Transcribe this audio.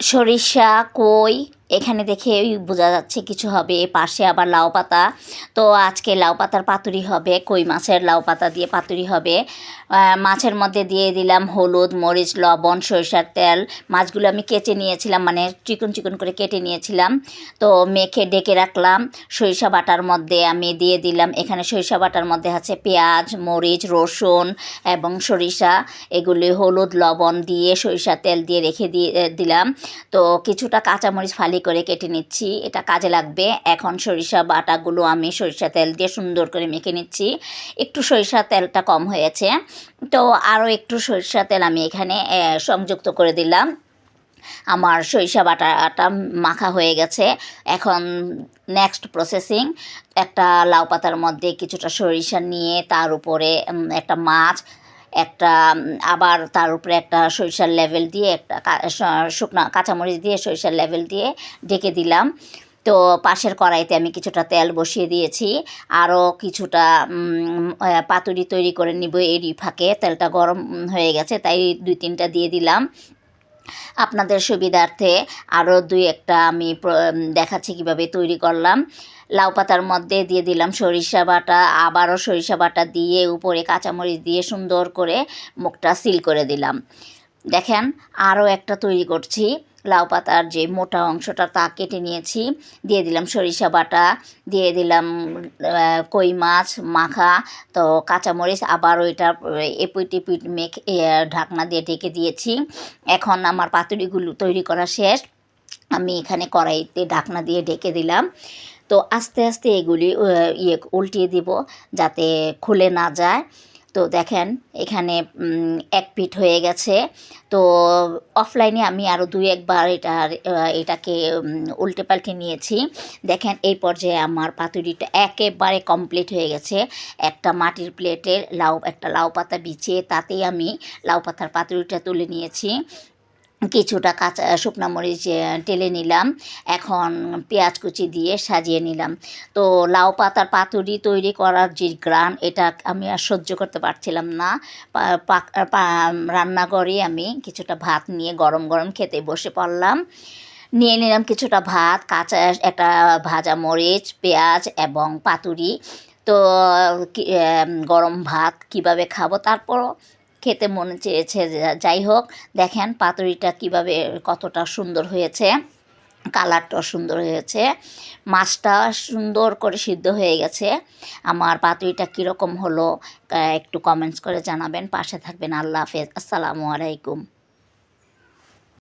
সরিষা কই? এখানে দেখে বোঝা যাচ্ছে কিছু হবে। পাশে আবার লাউ পাতা। তো আজকে লাউ পাতার পাতুরি হবে, কই মাছের লাউ পাতা দিয়ে পাতুরি হবে। মাছের মধ্যে দিয়ে দিলাম হলুদ, মরিচ, লবণ, সরিষার তেল। মাছগুলো আমি কেটে নিয়েছিলাম মানে চিকন চিকন করে কেটে নিয়েছিলাম। তো মেখে ডেকে রাখলাম। সরিষা বাটার মধ্যে আমি দিয়ে দিলাম। এখানে সরিষা বাটার মধ্যে আছে পেঁয়াজ, মরিচ, রসুন এবং সরিষা। এগুলি হলুদ, লবণ দিয়ে সরিষা তেল দিয়ে রেখে দিয়ে দিলাম। তো কিছুটা কাঁচামরিচ ফালি করে কেটে নিচ্ছি। এটা কাজে লাগবে। এখন সরিষা বাটাগুলো আমি সরিষা তেল দিয়ে সুন্দর করে মেখে নিচ্ছি। একটু সরিষা তেলটা কম হয়েছে। তো আরও একটু সরিষা তেল আমি এখানে সংযুক্ত করে দিলাম। আমার সরিষা বাটাটা মাখা হয়ে গেছে। এখন নেক্সট প্রসেসিং একটা লাউ পাতার মধ্যে কিছুটা সরিষা নিয়ে তার উপরে একটা মাছ একটা, আবার তার উপরে একটা সরিষার লেভেল দিয়ে একটা শুকনা কাঁচামরিচ দিয়ে সরিষার লেভেল দিয়ে ঢেকে দিলাম। তো পাশের কড়াইতে আমি কিছুটা তেল বসিয়ে দিয়েছি। আরও কিছুটা পাতুরি তৈরি করে নিব এরই ফাঁকে তেলটা গরম হয়ে গেছে, তাই দুই তিনটা দিয়ে দিলাম। আপনাদের সুবিধার্থে আরও দুই একটা আমি দেখাচ্ছি কীভাবে তৈরি করলাম। লাউ পাতার মধ্যে দিয়ে দিলাম সরিষা বাটা, আবারও সরিষা বাটা দিয়ে উপরে কাঁচামরিচ দিয়ে সুন্দর করে মুখটা সিল করে দিলাম। দেখেন আরও একটা তৈরি করছি। লাউ পাতার যে মোটা অংশটা তা কেটে নিয়েছি। দিয়ে দিলাম সরিষা বাটা, দিয়ে দিলাম কই মাছ, মাখা, তো কাঁচামরিচ, আবার ওইটা এপুই টিপুই মেখে ঢাকনা দিয়ে ঢেকে দিয়েছি। এখন আমার পাতুরিগুলো তৈরি করা শেষ। আমি এখানে কড়াইতে ঢাকনা দিয়ে ঢেকে দিলাম। তো আস্তে আস্তে এগুলি ইয়ে উল্টিয়ে দিব যাতে খুলে না যায়। তো দেখেন, এখানে এক পিট হয়ে গেছে। তো অফলাইনে আমি আরও দুই একবার এটা এটাকে উল্টে পাল্টে নিয়েছি। দেখেন, এই পর্যায়ে আমার পাতুরিটা একেবারে কমপ্লিট হয়ে গেছে। একটা মাটির প্লেটে লাউ, একটা লাউ পাতা বিছিয়ে তাতেই আমি লাউ পাতার পাতুরিটা তুলে নিয়েছি। কিছুটা কাঁচা শুকনো মরিচ টেলে নিলাম। এখন পেঁয়াজ কুচি দিয়ে সাজিয়ে নিলাম। তো লাউ পাতার পাতুরি তৈরি করার যে গ্রান, এটা আমি আর সহ্য করতে পারছিলাম না। রান্নাঘরে আমি। কিছুটা ভাত নিয়ে গরম গরম খেতে বসে পড়লাম। নিয়ে নিলাম কিছুটা ভাত, কাঁচা একটা ভাজা মরিচ, পেঁয়াজ এবং পাতুরি। তো গরম ভাত কীভাবে খাব তারপরও খেতে মনে চেয়েছে যাই হোক। দেখেন পাতুরিটা কীভাবে কতটা সুন্দর হয়েছে কালারটাও সুন্দর হয়েছে। মাছটা সুন্দর করে সিদ্ধ হয়ে গেছে। আমার পাতুরিটা কীরকম হলো একটু কমেন্টস করে জানাবেন। পাশে থাকবেন। আল্লাহ হাফেজ। আসসালামু আলাইকুম।